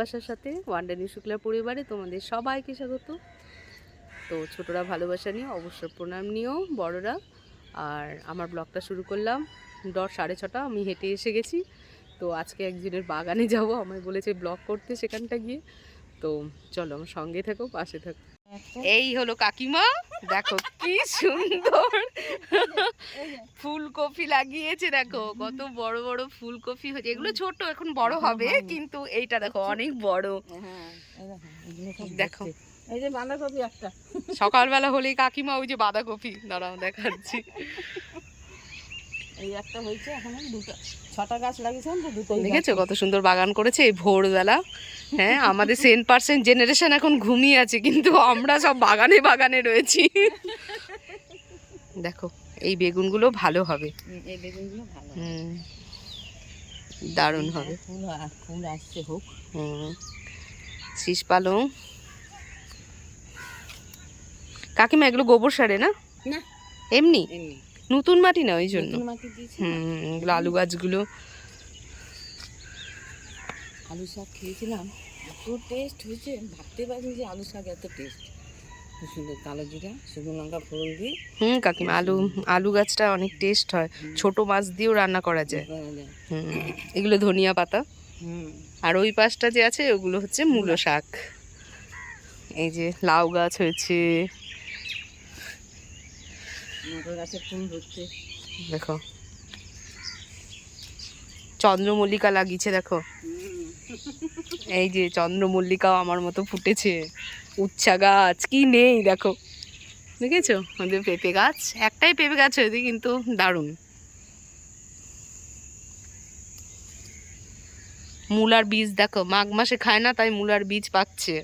ভালোবাসার সাথে ওয়ান্ডানি শুক্লার পরিবারে তোমাদের সবাইকে স্বাগত। তো ছোটরা ভালোবাসা নিয়ে অবশ্য প্রণাম নিয়েও বড়রা। আর আমার ব্লগটা শুরু করলাম, দশ, সাড়ে ছটা, আমি হেঁটে এসে গেছি। তো আজকে একজনের বাগানে যাব, আমায় বলেছে ব্লগ করতে সেখানটা গিয়ে। তো চলো, আমার সঙ্গে থাকো, পাশে থাকো। এই হলো কাকিমা। দেখো কি সুন্দর। ফুলকপি লাগিয়েছে দেখো কত বড় বড় ফুলকপি হয়েছে। এগুলো ছোট এখন বড় হবে কিন্তু এইটা দেখো অনেক বড়। দেখো। এই যে বাঁধাকপি একটা সকালবেলা হলেই কাকিমা ওই যে বাঁধাকপি। দাঁড়াও দেখাচ্ছি। এই একটা হয়েছে এখন দুটো। ছটা গাছ লাগিয়েছেন তো দুটোই দেখেছ কত সুন্দর বাগান করেছে এই ভোরবেলা। হ্যাঁ আমাদের সেন্ট পার্সেন্ট জেনারেশন এখন ঘুমিয়ে আছে কিন্তু আমরা সব বাগানে বাগানে রয়েছি। দেখো এই বেগুনগুলো ভালো হবে। হুম, এই বেগুনগুলো ভালো হুম দারুণ হবে। ফুল ফুল আসছে হোক। হুম শীষ পালং। কাকিমা এগুলো গোবর সারে না? না। এমনি? নতুন মাটি না ওই জন্য? হুম এগুলো আলু গাছগুলো। আলু শাক খেয়েছিলাম এত টেস্ট হয়েছে ভাবতে পারিনি যে আলু শাক এত টেস্ট সুন্দর কালো জিরা শুকনো লঙ্কা ফোড়ন দিয়ে। হুম কাকিমা আলু আলু গাছটা অনেক টেস্ট হয়। ছোট মাছ দিয়েও রান্না করা যায়। হুম এগুলো ধনিয়া পাতা। হুম। আর ওই পাশটা যে আছে ওগুলো হচ্ছে মূলো শাক। এই যে লাউ গাছ হয়েছে। গাছে ফুল হচ্ছে দেখো। চন্দ্রমল্লিকা লাগিয়েছে দেখো। এই যে চন্দ্রমল্লিকাও আমার মতো ফুটেছে। উচ্ছা গাছ, কি নেই দেখো। দেখেছ? আমাদের পেঁপে গাছ, একটাই পেঁপে গাছ হয়েছে কিন্তু দারুণ। মূলার বীজ দেখো, মাঘ মাসে খায় না, তাই মূলার বীজ পাচ্ছে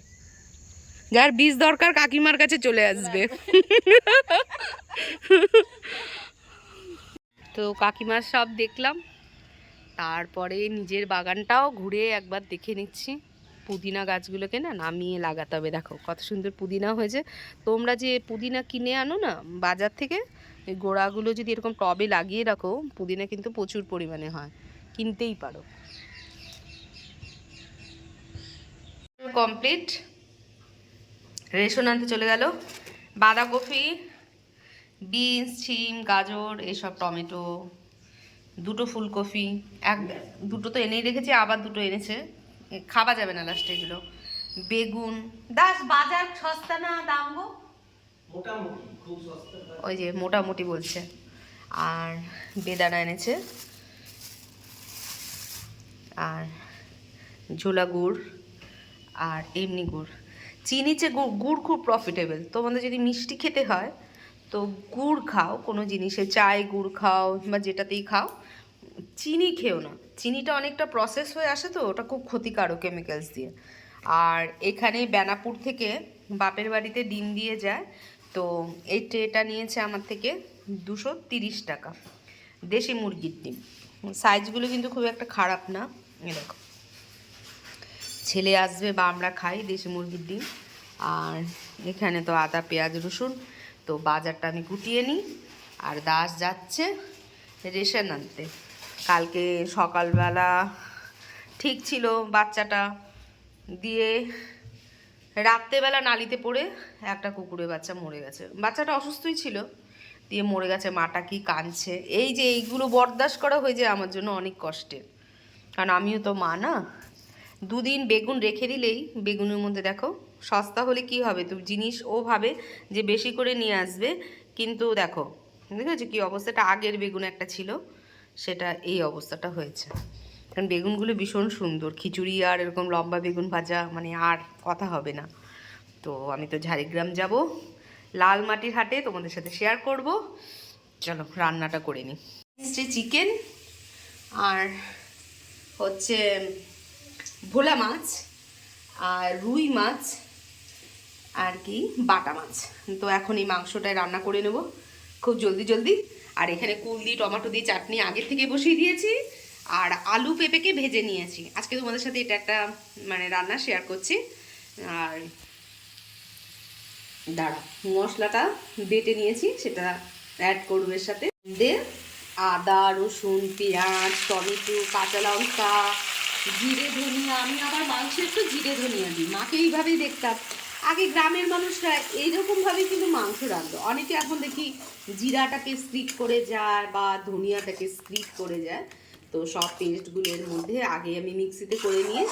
যার বীজ দরকার কাকিমার কাছে চলে আসবে। তো কাকিমার সব দেখলাম। তারপরে নিজের বাগানটাও ঘুরে একবার দেখে নিচ্ছি। পুদিনা গাছগুলোকে না নামিয়ে লাগাতে হবে। দেখো, কত সুন্দর পুদিনা হয়েছে। তোমরা যে পুদিনা কিনে আনো না, বাজার থেকে গোড়াগুলো যদি এরকম টবে লাগিয়ে রাখো, পুদিনা কিন্তু প্রচুর পরিমাণে হয়। কিনতেই পারো। কমপ্লিট। রেশন আনতে চলে গেল। বাঁধাকপি, বিনস, শিম, গাজর, এসব টমেটো। দুটো ফুলকপি এক দুটো তো এনেই রেখেছি আবার দুটো এনেছে। খাওয়া যাবে না লাস্টে এগুলো। বেগুন দাস বাজার সস্তা না দাম গো? ওই যে মোটামুটি বলছে। আর বেদানা এনেছে। আর ঝোলা গুড় আর এমনি গুড়। চিনিচে গুড় গুড় খুব প্রফিটেবল তোমাদের যদি মিষ্টি খেতে হয় তো গুড় খাও কোনো জিনিসে চায় গুড় খাও বা যেটাতেই খাও চিনি খেও না। চিনিটা অনেকটা প্রসেস হয়ে আসে তো, ওটা খুব ক্ষতিকারক কেমিক্যালস দিয়ে। আর এখানে বেনাপুর থেকে বাপের বাড়িতে ডিম দিয়ে যায়, তো এই ট্রেটা নিয়েছে আমার থেকে দুশো তিরিশ টাকা। দেশি মুরগির ডিম। সাইজগুলো কিন্তু খুব একটা খারাপ না এরকম ছেলে আসবে বা আমরা খাই দেশি মুরগির ডিম। আর এখানে তো আদা, পেঁয়াজ, রসুন, তো বাজারটা আমি কুটিয়ে নিই। আর দাস যাচ্ছে রেশন আনতে। কালকে সকালবেলা ঠিক ছিল বাচ্চাটা দিয়ে রাত্রেবেলা নালিতে পড়ে একটা কুকুরের বাচ্চা মরে গেছে। বাচ্চাটা অসুস্থই ছিল, দিয়ে মরে গেছে, মাটা কি কাঁদছে। এই যে এইগুলো বরদাস্ত করা হয়ে যায় আমার জন্য অনেক কষ্টের। কারণ আমিও তো মা না। দুদিন বেগুন রেখে দিলেই বেগুনের মধ্যে দেখো সস্তা হলে কি হবে? তো জিনিস ও ভাবে যে বেশি করে নিয়ে আসবে, কিন্তু দেখো, দেখেছ কি অবস্থাটা? আগের বেগুন একটা ছিল। সেটা এই অবস্থাটা হয়েছে। কারণ বেগুনগুলো ভীষণ সুন্দর। খিচুড়ি আর এরকম লম্বা বেগুন ভাজা মানে আর কথা হবে না। তো আমি তো ঝাড়িগ্রাম যাব। লাল মাটির হাটে তোমাদের সাথে শেয়ার করব। চলো, রান্নাটা করে নিই। চিকেন আর হচ্ছে ভোলা মাছ আর রুই মাছ আর কি বাটা মাছ। তো এখন এই মাংসটাই রান্না করে নেব। খুব জলদি জলদি। আর এখানে কুল দিয়ে, টমেটো দিয়ে, চাটনি আগের থেকে বসিয়ে দিয়েছি। আর আলু পেঁপেকে ভেজে নিয়েছি। আজকে তোমাদের সাথে এটা একটা মানে রান্না শেয়ার করছি। আর দাঁড়া মশলাটা বেটে নিয়েছি, সেটা অ্যাড করব এর সাথে। দিয়ে আদা, রসুন, পেঁয়াজ, টমেটো, কাঁচা লঙ্কা, জিরে, ধনিয়া। আমি আবার মাংসে একটু জিরে, ধনিয়া দিই। মাকে এইভাবেই দেখতাম। আগে গ্রামের মানুষরা এইরকমভাবে কিন্তু মাংস রাখতো অনেকে এখন দেখি জিরাটাকে স্প্লিট করে যায় বা ধনিয়াটাকে স্প্লিট করে যায়। তো সব পেস্টগুলোর মধ্যে আগে আমি মিক্সিতে করে নিয়ে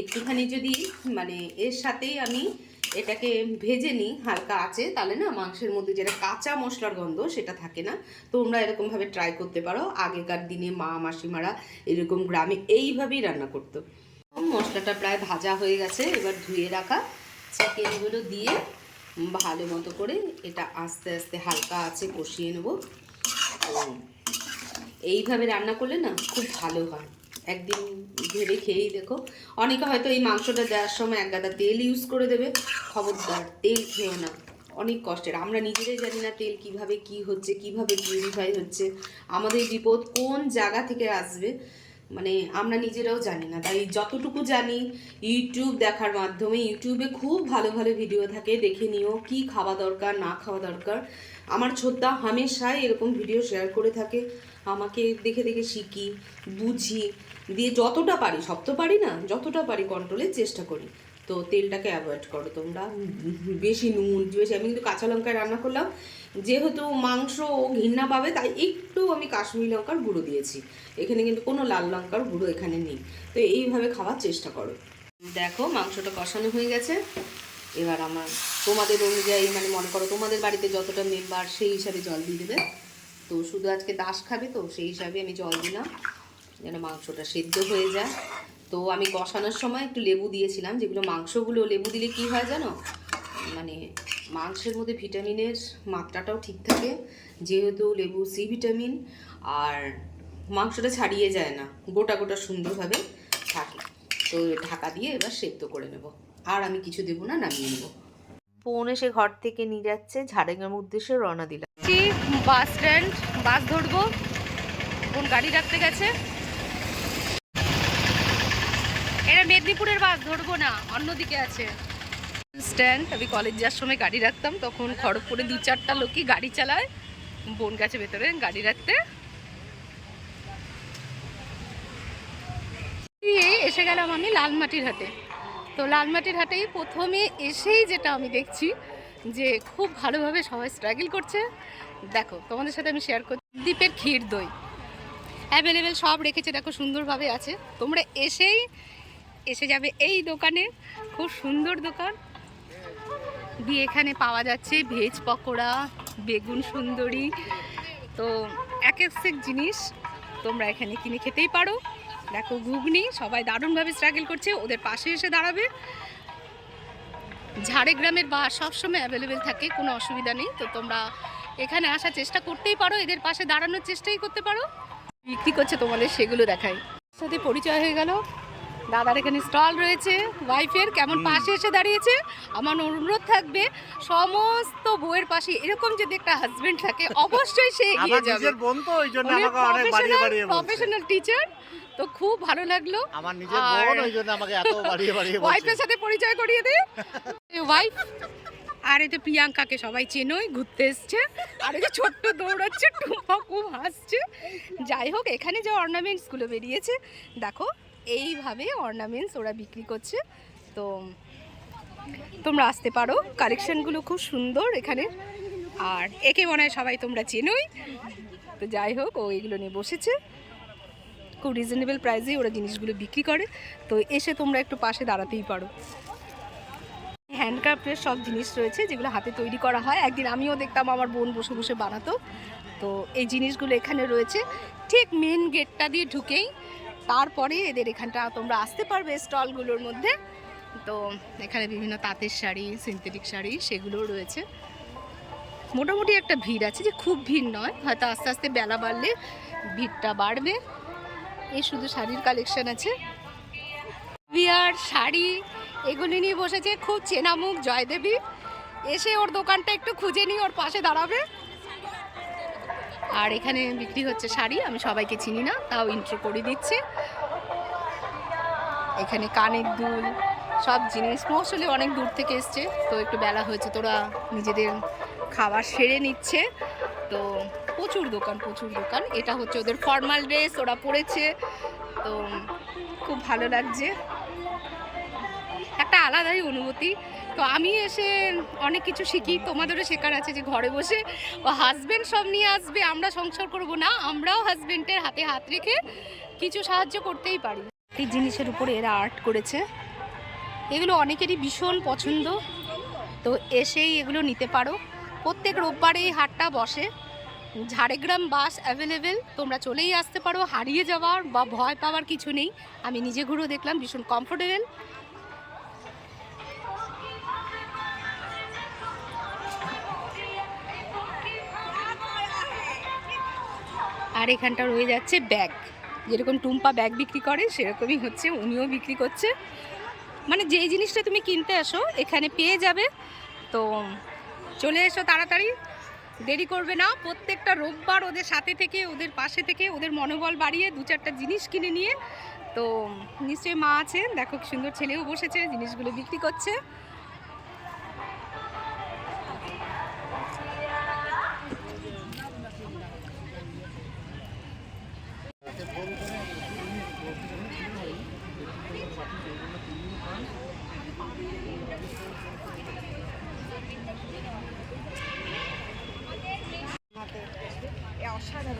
একটুখানি যদি মানে এর সাথেই আমি এটাকে ভেজে নিই হালকা আছে তাহলে না মাংসের মধ্যে যেটা কাঁচা মশলার গন্ধ সেটা থাকে না। তোমরা এরকমভাবে ট্রাই করতে পারো। আগেকার দিনে মা, মাসিমারা এরকম গ্রামে এইভাবেই রান্না করতো। মশলাটা প্রায় ভাজা হয়ে গেছে, এবার ধুয়ে রাখা। চিকেনগুলো দিয়ে ভালো মতো করে এটা আস্তে আস্তে হালকা আছে কষিয়ে নেব। এইভাবে রান্না করলে না খুব ভালো হয়। একদিন ভেবে খেয়েই দেখো। অনেকে হয়তো এই মাংসটা দেওয়ার সময় এক গাদা তেল ইউজ করে দেবে। খবরদার, তেল খেও না। অনেক কষ্টের। আমরা নিজেরাই জানি না তেল কীভাবে কি হচ্ছে, কীভাবে পিউরিফাই হচ্ছে। আমাদের বিপদ কোন জায়গা থেকে আসবে? মানে আমরা নিজেরাও জানি না। তাই যতটুকু জানি ইউটিউব দেখার মাধ্যমে ইউটিউবে খুব ভালো ভালো ভিডিও থাকে, দেখে নিও কি খাওয়া দরকার, না খাওয়া দরকার। আমার ছোদ্দা হামেশাই এরকম ভিডিও শেয়ার করে থাকে, আমাকে দেখে দেখে শিখি, বুঝি, দিয়ে যতটা পারি, সব তো পারি না, যতটা পারি কন্ট্রোলের চেষ্টা করি। তো তেলটাকে অ্যাভয়েড করো তোমরা। বেশি নুন, বেশি, আমি কিন্তু কাঁচা লঙ্কায় রান্না করলাম। যেহেতু মাংস ও ঘৃণা পাবে, তাই একটু আমি কাশ্মীরি লঙ্কার গুঁড়ো দিয়েছি। এখানে কিন্তু কোনো লাল লঙ্কার গুঁড়ো এখানে নেই। তো এইভাবে খাওয়ার চেষ্টা করো। দেখো মাংসটা কষানো হয়ে গেছে। এবার আমার, তোমাদের অনুযায়ী মানে মনে করো তোমাদের বাড়িতে যতটা মেম্বার সেই হিসাবে জল দিয়ে দেবে। তো শুধু আজকে দাস খাবে তো, সেই হিসাবে আমি জল দিলাম। যেন মাংসটা সেদ্ধ হয়ে যায়। তো আমি কষানোর সময় একটু লেবু দিয়েছিলাম, যেগুলো মাংসগুলো লেবু দিলে কি হয় জানো? মানে মাংসের মধ্যে ভিটামিনের মাত্রাটাও ঠিক থাকে, যেহেতু লেবু সি ভিটামিন, আর মাংসটা ছাড়িয়ে যায় না, গোটা গোটা সুন্দরভাবে থাকে। তো ঢাকা দিয়ে এবার সেদ্ধ করে নেব, আর আমি কিছু দেবো না, নামিয়ে নেব। ফোন এসে ঘর থেকে নিয়ে যাচ্ছে ঝাড়গ্রাম উদ্দেশ্যে রওনা দিলাম। বাস স্ট্যান্ড, বাস ধরবো কোন গাড়ি রাখতে গেছে। এটা মেদিনীপুরের বাস, ধরবো না। অন্যদিকে আছে। স্ট্যান্ড আমি কলেজ যাওয়ার সময় গাড়ি রাখতাম, তখন খড়গপুরে দু চারটা লোকই গাড়ি চালায়, বোন গেছে ভেতরে গাড়ি রাখতে। এসে গেলাম আমি লালমাটির হাটে। তো লালমাটির হাটেই প্রথমে এসেই যেটা আমি দেখছি, যে খুব ভালোভাবে সবাই স্ট্রাগল করছে। দেখো, তোমাদের সাথে আমি শেয়ার করছি। দ্বীপের ক্ষীর দই। অ্যাভেলেবেল সব রেখেছে, দেখো সুন্দরভাবে আছে। তোমরা এসেই এসে যাবে এই দোকানে। খুব সুন্দর দোকান। দিয়ে এখানে পাওয়া যাচ্ছে ভেজ পকোড়া, বেগুন সুন্দরী। তো এক এক সেক জিনিস তোমরা এখানে কিনে খেতেই পারো। দেখো ঘুগনি, সবাই দারুণভাবে স্ট্রাগল করছে, ওদের পাশে এসে দাঁড়াবে। ঝাড়গ্রামের বাস সবসময় অ্যাভেলেবেল থাকে, কোনো অসুবিধা নেই। তো তোমরা এখানে আসার চেষ্টা করতেই পারো, এদের পাশে দাঁড়ানোর চেষ্টাই করতে পারো। বিক্রি করছে তোমাদের সেগুলো দেখাই। সাথে পরিচয় হয়ে গেল। দাদার এখানে স্টল রয়েছে ওয়াইফের কেমন পাশে এসে দাঁড়িয়েছে আমার অনুরোধ থাকবে সমস্ত বইয়ের পাশে এরকম যদি একটা হাজবেন্ড থাকে অবশ্যই সে এগিয়ে যাবে। বোন তো ওই জন্য আমাকে অনেক বাড়িয়ে বাড়িয়ে প্রফেশনাল টিচার তো খুব ভালো লাগল। আমার নিজের বোন ওই জন্য আমাকে এত বাড়িয়ে বাড়িয়ে ওয়াইফের সাথে পরিচয় করিয়ে দে। ওয়াইফ আর এতে প্রিয়াঙ্কাকে সবাই চেনই ঘুরতে এসছে। আর এই যে ছোট্ট দৌড়াচ্ছে টুম্পা খুব হাসছে। যাই হোক এখানে যে অর্নামেন্টসগুলো বেরিয়েছে দেখো এইভাবে অর্নামেন্টস ওরা বিক্রি করছে। তো তোমরা আসতে পারো। কালেকশনগুলো খুব সুন্দর এখানে। আর একে মনে হয় সবাই তোমরা চেনোই। তো যাই হোক, ও এগুলো নিয়ে বসেছে। খুব রিজনেবল প্রাইসেই ওরা জিনিসগুলো বিক্রি করে। তো এসে তোমরা একটু পাশে দাঁড়াতেই পারো। হ্যান্ডক্রাফ্টের সব জিনিস রয়েছে যেগুলো হাতে তৈরি করা হয়। একদিন আমিও দেখতাম আমার বোন বসে বসে বানাতো। তো এই জিনিসগুলো এখানে রয়েছে। ঠিক মেন গেটটা দিয়ে ঢুকেই তারপরে এদের এখানটা তোমরা আসতে পারবে স্টলগুলোর মধ্যে। তো এখানে বিভিন্ন তাঁতের শাড়ি, সিনথেটিক শাড়ি সেগুলোও রয়েছে। মোটামুটি একটা ভিড় আছে যে খুব ভিড় নয়, হয়তো আস্তে আস্তে বেলা বাড়লে ভিড়টা বাড়বে। এই শুধু শাড়ির কালেকশন আছে। বিয়ার শাড়ি এগুলি নিয়ে বসেছে খুব চেনা মুখ জয়দেবী। এসে ওর দোকানটা একটু খুঁজে নিয়ে ওর পাশে দাঁড়াবে। আর এখানে বিক্রি হচ্ছে শাড়ি, আমি সবাইকে চিনি না, তাও ইন্ট্রো করে দিচ্ছে। এখানে কানের দুল, সব জিনিস মোস্টলি অনেক দূর থেকে এসছে, তো একটু বেলা হয়েছে, তোরা নিজেদের খাবার সেরে নিচ্ছে। তো প্রচুর দোকান প্রচুর দোকান, এটা হচ্ছে ওদের ফর্মাল ড্রেস ওরা পরেছে, তো খুব ভালো লাগছে। একটা আলাদাই অনুভূতি তো আমি এসে অনেক কিছু শিখি, তোমাদেরও শেখার আছে যে ঘরে বসে ও হাজব্যান্ড সব নিয়ে আসবে, আমরা সংসার করব না, আমরাও হাজব্যান্ডের হাতে হাত রেখে কিছু সাহায্য করতেই পারি। এই জিনিসের উপরে এরা আর্ট করেছে। এগুলো অনেকেরই ভীষণ পছন্দ। তো এসেই এগুলো নিতে পারো। প্রত্যেক রোববারে এই হাটটা বসে। ঝাড়গ্রাম বাস অ্যাভেলেবেল তোমরা চলেই আসতে পারো। হারিয়ে যাওয়ার বা ভয় পাওয়ার কিছু নেই। আমি নিজে ঘুরেও দেখলাম, ভীষণ কমফোর্টেবল আর এখানটা রয়ে যাচ্ছে ব্যাগ। যেরকম টুম্পা ব্যাগ বিক্রি করে, সেরকমই হচ্ছে উনিও বিক্রি করছে। মানে যেই জিনিসটা তুমি কিনতে আসো, এখানে পেয়ে যাবে। তো চলে এসো তাড়াতাড়ি। দেরি করবে না, প্রত্যেকটা রোববার ওদের সাথে থেকে, ওদের পাশে থেকে, ওদের মনোবল বাড়িয়ে দু চারটা জিনিস কিনে নিয়ে। তো নিশ্চয়ই মা আছে, দেখো সুন্দর ছেলেও বসেছে, জিনিসগুলো বিক্রি করছে।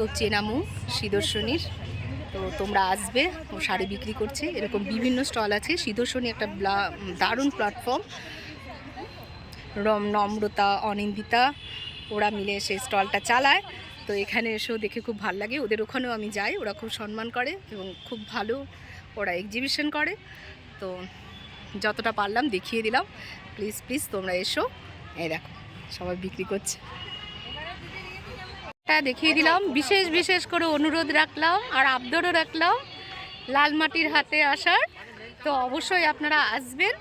তো চেনামু সিদর্শনীর তো তোমরা আসবে, ও শাড়ি বিক্রি করছে। এরকম বিভিন্ন স্টল আছে। সুদর্শনী একটা দারুণ প্ল্যাটফর্ম রম, নম্রতা, অনিন্দিতা, ওরা মিলে সেই স্টলটা চালায়। তো এখানে এসেও দেখে খুব ভালো লাগে। ওদের ওখানেও আমি যাই, ওরা খুব সম্মান করে এবং খুব ভালো ওরা এক্সিবিশন করে। তো যতটা পারলাম দেখিয়ে দিলাম। প্লিজ প্লিজ তোমরা এসো। এই দেখো, সবাই বিক্রি করছে। টা দেখিয়ে দিলাম। বিশেষ বিশেষ করে অনুরোধ রাখলাম আর আবদারও রাখলাম লাল মাটির হাতে আসার। তো অবশ্যই আপনারা আসবেন।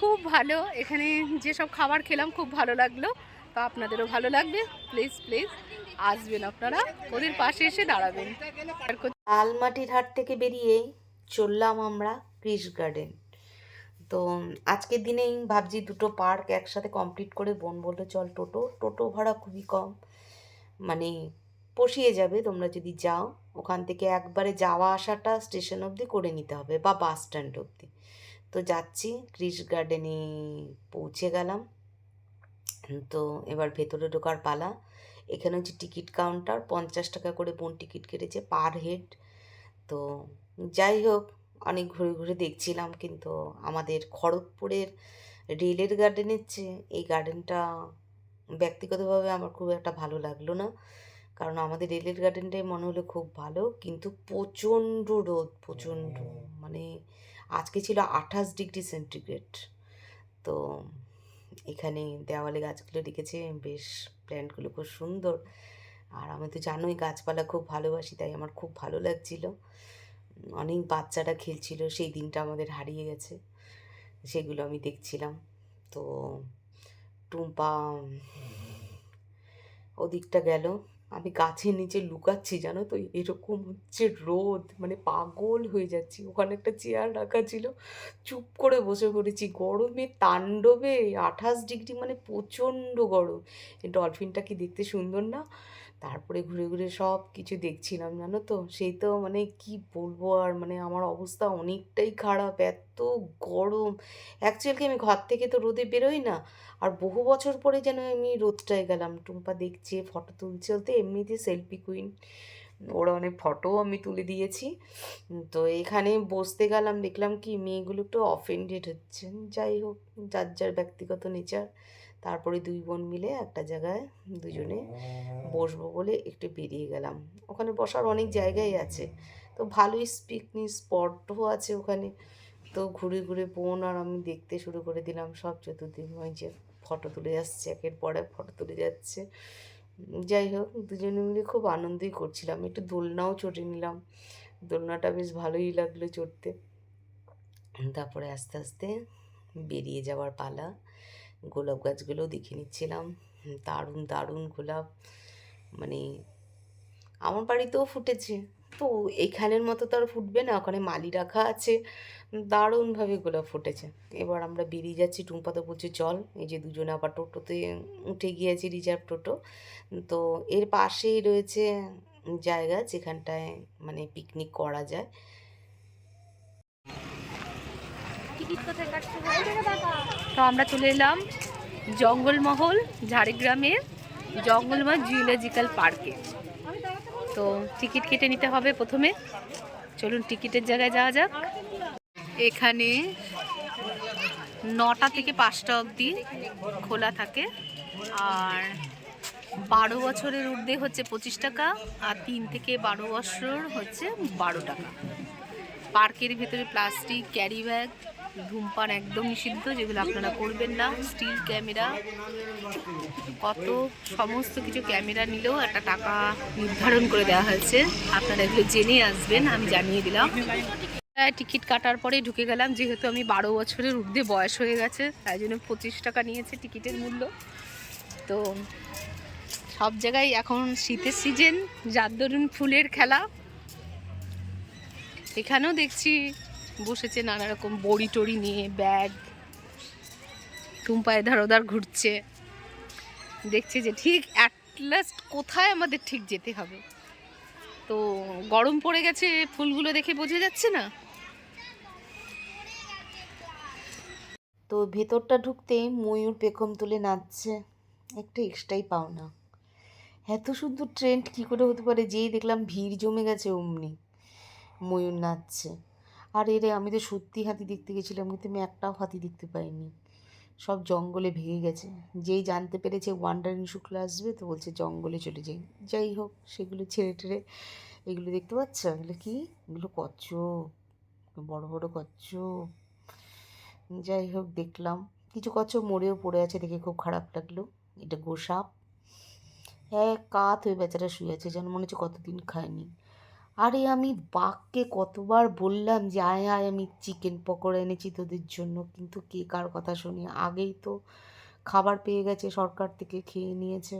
খুব ভালো, এখানে যেসব খাবার খেলাম খুব ভালো লাগল। তো আপনাদেরও ভালো লাগবে। প্লিজ প্লিজ আসবেন আপনারা। ওদের পাশে এসে দাঁড়াবেন। আলমাটির হাট থেকে বেরিয়েই চললাম আমরা ক্রিস গার্ডেন। তো আজকের দিনেই ভাবছি দুটো পার্ক একসাথে কমপ্লিট করে বোন বলল চল টোটো। টোটো ভাড়া খুবই কম। মানে পশিয়ে যাবে, তোমরা যদি যাও, ওখান থেকে একবারে যাওয়া আসাটা স্টেশন অবধি করে নিতে হবে বা বাস স্ট্যান্ড অবধি। তো যাচ্ছি ক্রিস গার্ডেনে পৌঁছে গেলাম। তো এবার ভেতরে ঢোকার পালা। এখানে হচ্ছে টিকিট কাউন্টার পঞ্চাশ টাকা করে বোন টিকিট কেটেছে পার হেড তো যাই হোক, অনেক ঘুরে ঘুরে দেখছিলাম, কিন্তু আমাদের খড়গপুরের রেলের গার্ডেনের চেয়ে এই গার্ডেনটা ব্যক্তিগতভাবে আমার খুব একটা ভালো লাগল না। কারণ আমাদের রেলের গার্ডেনটাই মনে হলো খুব ভালো কিন্তু প্রচণ্ড রোদ প্রচণ্ড। মানে আজকে ছিল আঠাশ ডিগ্রি সেন্টিগ্রেড। তো এখানে দেওয়ালে গাছগুলো রেখেছে বেশ প্ল্যান্টগুলো খুব সুন্দর। আর আমি তো জানোই গাছপালা খুব ভালোবাসি তাই আমার খুব ভালো লাগছিল। অনেক বাচ্চারা খেলছিল সেই দিনটা আমাদের হারিয়ে গেছে সেগুলো আমি দেখছিলাম। তো টুম্পা ওদিকটা গেল। আমি গাছের নিচে লুকাচ্ছি, জানো তো? এরকম হচ্ছে রোদ মানে পাগল হয়ে যাচ্ছি। ওখানে একটা চেয়ার রাখা ছিল। চুপ করে বসে পড়েছি। গরমে, তাণ্ডবে, আঠাশ ডিগ্রি মানে প্রচণ্ড গরম। এই ডলফিনটা কি দেখতে সুন্দর না? তারপরে ঘুরে ঘুরে সব কিছু দেখছিলাম, জানো তো? সেই তো মানে কি বলব আর মানে আমার অবস্থা অনেকটাই খারাপ, এত গরম। অ্যাকচুয়ালি আমি ঘর থেকে তো রোদে বেরোই না, আর বহু বছর পরে যেন আমি রোদটায় গেলাম। টুম্পা দেখছে ফটো তুলছে বলতে এমনিতে সেলফি কুইন ওরা অনেক ফটোও আমি তুলে দিয়েছি। তো এখানে বসতে গেলাম, দেখলাম কি মেয়েগুলো একটু অফেন্ডেড হচ্ছে। যাই হোক, যার যার ব্যক্তিগত নেচার তারপরে দুই বোন মিলে একটা জায়গায় দুজনে বসবো বলে একটু বেরিয়ে গেলাম। ওখানে বসার অনেক জায়গাই আছে। তো ভালোই পিকনিক স্পটও আছে ওখানে। তো ঘুরে ঘুরে বোন আর আমি দেখতে শুরু করে দিলাম সব চতুর্দিক। যে ফটো তুলে যাচ্ছে একের পরে ফটো তুলে যাচ্ছে। যাই হোক, দুজনে মিলে খুব আনন্দই করছিলাম। একটু দোলনাও চড়ে নিলাম। দোলনাটা বেশ ভালোই লাগল চড়তে। তারপরে আস্তে আস্তে বেরিয়ে যাওয়ার পালা। গোলাপ গাছগুলো দেখে নিচ্ছিলাম। দারুণ দারুণ গোলাপ। মানে আমার বাড়িতেও ফুটেছে। তো এখানের মতো তো আর ফুটবে না, ওখানে মালি রাখা আছে। দারুণভাবে গোলাপ ফুটেছে। এবার আমরা বেরিয়ে যাচ্ছি টুম্পা তো বলছে, চল, এই যে দুজনে আবার টোটোতে উঠে গিয়েছি রিজার্ভ টোটো। তো এর পাশেই রয়েছে জায়গা যেখানটায় মানে পিকনিক করা যায়। তো আমরা চলে এলাম জঙ্গলমহল ঝাড়গ্রামের জঙ্গলমহল জিওলজিক্যাল পার্কে। তো টিকিট কেটে নিতে হবে প্রথমে। চলুন টিকিটের জায়গায় যাওয়া যাক। এখানে নটা থেকে পাঁচটা অবধি খোলা থাকে। আর বারো বছরের ঊর্ধ্বে হচ্ছে পঁচিশ টাকা, আর তিন থেকে বারো বছর হচ্ছে বারো টাকা। পার্কের ভেতরে প্লাস্টিক, ক্যারি ব্যাগ ধূমপান একদম নিষিদ্ধ, যেগুলো আপনারা করবেন না। স্টিল ক্যামেরা, কত সমস্ত কিছু ক্যামেরা নিলেও একটা টাকা নির্ধারণ করে দেওয়া হয়েছে। আপনারা এগুলো জেনে আসবেন, আমি জানিয়ে দিলাম। টিকিট কাটার পরে ঢুকে গেলাম, যেহেতু আমি বারো বছরের ঊর্ধ্বে বয়স হয়ে গেছে, তাই জন্য পঁচিশ টাকা নিয়েছে টিকিটের মূল্য। তো সব জায়গায় এখন শীতের সিজন, যার দরুন ফুলের খেলা। এখানেও দেখছি বসেছে নানা রকম বড়ি টড়ি নিয়ে, ব্যাগ। টুম্পায় ধার ওধার ঘুরছে। দেখছে যে ঠিক অ্যাট লাস্ট কোথায় আমাদের ঠিক যেতে হবে। তো গরম পড়ে গেছে, ফুলগুলো দেখে বোঝা যাচ্ছে না। তো ভেতরটা ঢুকতে ময়ূর পেখম তুলে নাচছে। একটা এক্সট্রাই পাও না এত সুন্দর ট্রেন্ড কী করে হতে পারে? যেই দেখলাম ভিড় জমে গেছে, অমনি ময়ূর নাচছে। আর এরে আমি তো সত্যি হাতি দেখতে গেছিলাম, কিন্তু আমি একটাও হাতি দেখতে পাইনি। সব জঙ্গলে ভেঙে গেছে। যেই জানতে পেরেছে ওয়ান্ডারিং শুক্লা আসবে, তো বলছে জঙ্গলে চলে যাই। যাই হোক, সেগুলো ছেড়ে টেড়ে এগুলো দেখতে পাচ্ছ? এগুলো কি? এগুলো কচ্ছপ। বড় বড় কচ্ছপ। যাই হোক, দেখলাম। কিছু কচ্ছপ মরেও পড়ে আছে দেখে খুব খারাপ লাগল। এটা গোসাপ। হ্যাঁ কাত হয়ে বেচারা শুয়ে আছে, যেন মনে হচ্ছে কতদিন খায়নি। আরে আমি বাঘকে কতবার বললাম যে আয় আয় আমি চিকেন পকোড়া এনেছি তোদের জন্য। কিন্তু কে কার কথা শুনি? আগেই তো খাবার পেয়ে গেছে সরকার থেকে খেয়ে নিয়েছে।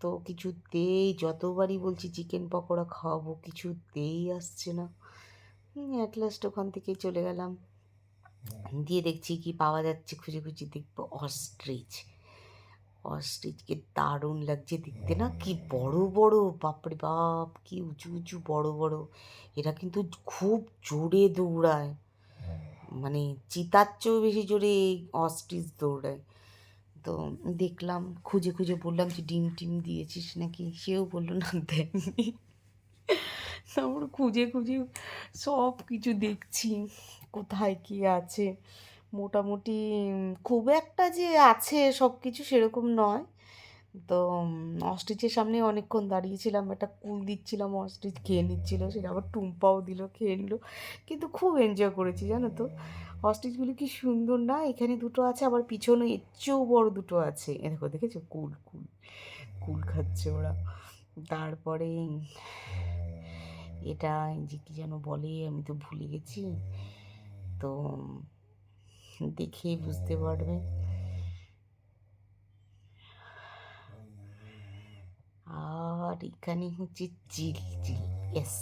তো কিছুতেই যতবারই বলছি চিকেন পকোড়া খাওয়াবো কিছুতেই আসছে না। অ্যাট লাস্ট ওখান থেকে চলে গেলাম। দিয়ে দেখছি কি পাওয়া যাচ্ছে খুঁজে খুঁজে দেখব অস্ট্রিচ অস্ট্রিচকে দারুণ লাগছে দেখতে না? কি বড় বড় বাপরে বাপ কি উঁচু উঁচু বড় বড়। এরা কিন্তু খুব জোরে দৌড়ায়। মানে চিতার চেয়েও বেশি জোরে এই অস্ট্রিচ দৌড়ায়। তো দেখলাম খুঁজে খুঁজে বললাম যে ডিম টিম দিয়েছিস নাকি? সেও বলল না দেয়নি। তারপর খুঁজে খুঁজে সব কিছু দেখছি কোথায় কি আছে। মোটামুটি খুব একটা যে আছে সব কিছু সেরকম নয়। তো অস্ট্রিচের সামনে অনেকক্ষণ দাঁড়িয়েছিলাম, একটা কুল দিচ্ছিলাম অস্ট্রিচ খেয়ে নিচ্ছিল, সেটা আবার টুম্পাও দিল, খেয়ে নিল। কিন্তু খুব এনজয় করেছি, জানো তো? অস্ট্রিচগুলো কি সুন্দর না? এখানে দুটো আছে, আবার পিছনে এর চেয়েও বড় দুটো আছে। এ দেখো, দেখেছ? কুল কুল কুল খাচ্ছে ওরা। তারপরে, এটা যে কি যেন বলে, আমি তো ভুলে গেছি। তো দেখেই বুঝতে পারবে। আর এখানে হচ্ছে চিল চিল এস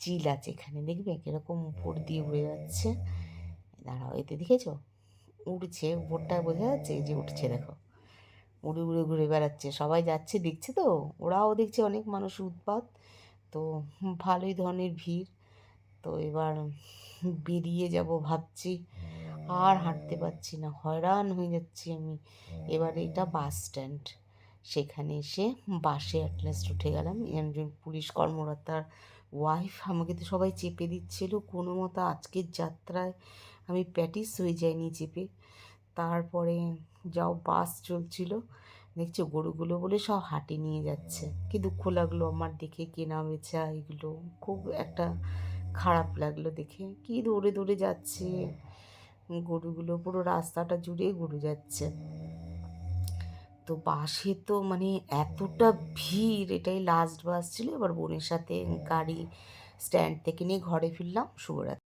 চিল আছে এখানে, দেখবে কীরকম উপর দিয়ে উড়ে যাচ্ছে। দাঁড়াও, এতে দেখেছ? উড়ছে উপরটা বোঝা যাচ্ছে যে উঠছে দেখো। উড়ে উড়ে, ঘুরে বেড়াচ্ছে, সবাই যাচ্ছে, দেখছে তো? ওরাও দেখছে অনেক মানুষ উৎপাত। তো ভালোই ধরনের ভিড়। তো এবার বেরিয়ে যাব ভাবছি। আর হাঁটতে পারছি না হয়রান হয়ে যাচ্ছি আমি। এবার এটা বাস স্ট্যান্ড। সেখানে এসে বাসে অ্যাটলাস্ট উঠে গেলাম। একজন পুলিশ কর্মকর্তার ওয়াইফ আমাকে তো সবাই চেপে দিচ্ছিল। কোনো মতো আজকের যাত্রায় আমি প্যাটিস হয়ে যাইনি চেপে। তারপরে যাও বাস চলছিল। দেখছ গরুগুলো বলে সব হাটে নিয়ে যাচ্ছে। কি দুঃখ লাগল আমার দেখে কেনা বেচা এগুলো। খুব একটা খারাপ লাগল দেখে। কি দৌড়ে দৌড়ে যাচ্ছে। গরুগুলো পুরো রাস্তাটা জুড়ে গরু যাচ্ছে। তো বাসে তো মানে এতটা ভিড়, এটাই লাস্ট বাস ছিল। এবার বোনের সাথে গাড়ি স্ট্যান্ড থেকে নিয়ে ঘরে ফিরলাম, শুভরাত্রি।